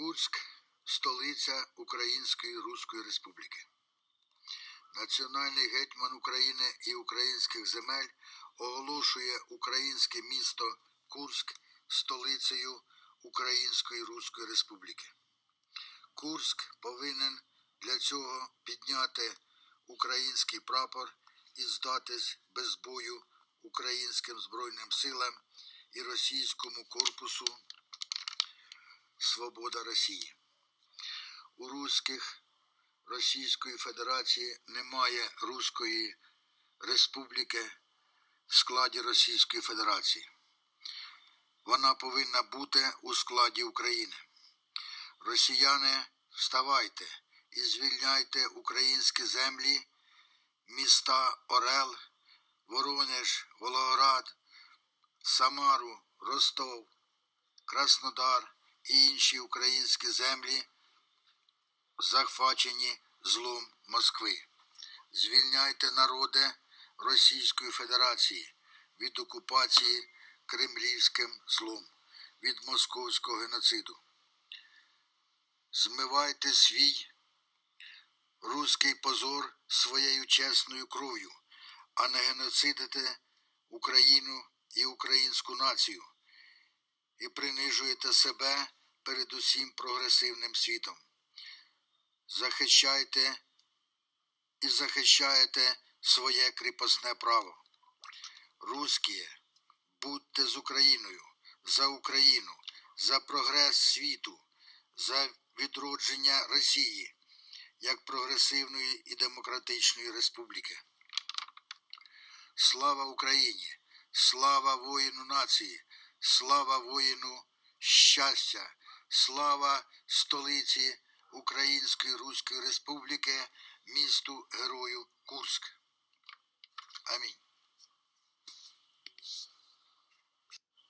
Курськ столиця Української Руської Республіки. Національний гетьман України і українських земель оголошує українське місто Курськ столицею Української Руської Республіки. Курськ повинен для цього підняти український прапор і здатись без бою українським Збройним силам і російському корпусу Свобода Росії. У руських Російської Федерації немає Руської Республіки в складі Російської Федерації. Вона повинна бути у складі України. Росіяни, вставайте і звільняйте українські землі, міста Орел, Воронеж, Волоград, Самару, Ростов, Краснодар і інші українські землі, захвачені злом Москви. Звільняйте народи Російської Федерації від окупації кремлівським злом, від московського геноциду. Змивайте свій руський позор своєю чесною кров'ю, а не геноцидите Україну і українську націю і принижуєте себе перед усім прогресивним світом. Захищайте і захищаєте своє кріпосне право. Русські, будьте з Україною, за Україну, за прогрес світу, за відродження Росії як прогресивної і демократичної республіки. Слава Україні! Слава воїну нації! Слава воїну щастя! Слава столиці Української Руської Республіки, місту Герою Курськ. Амінь.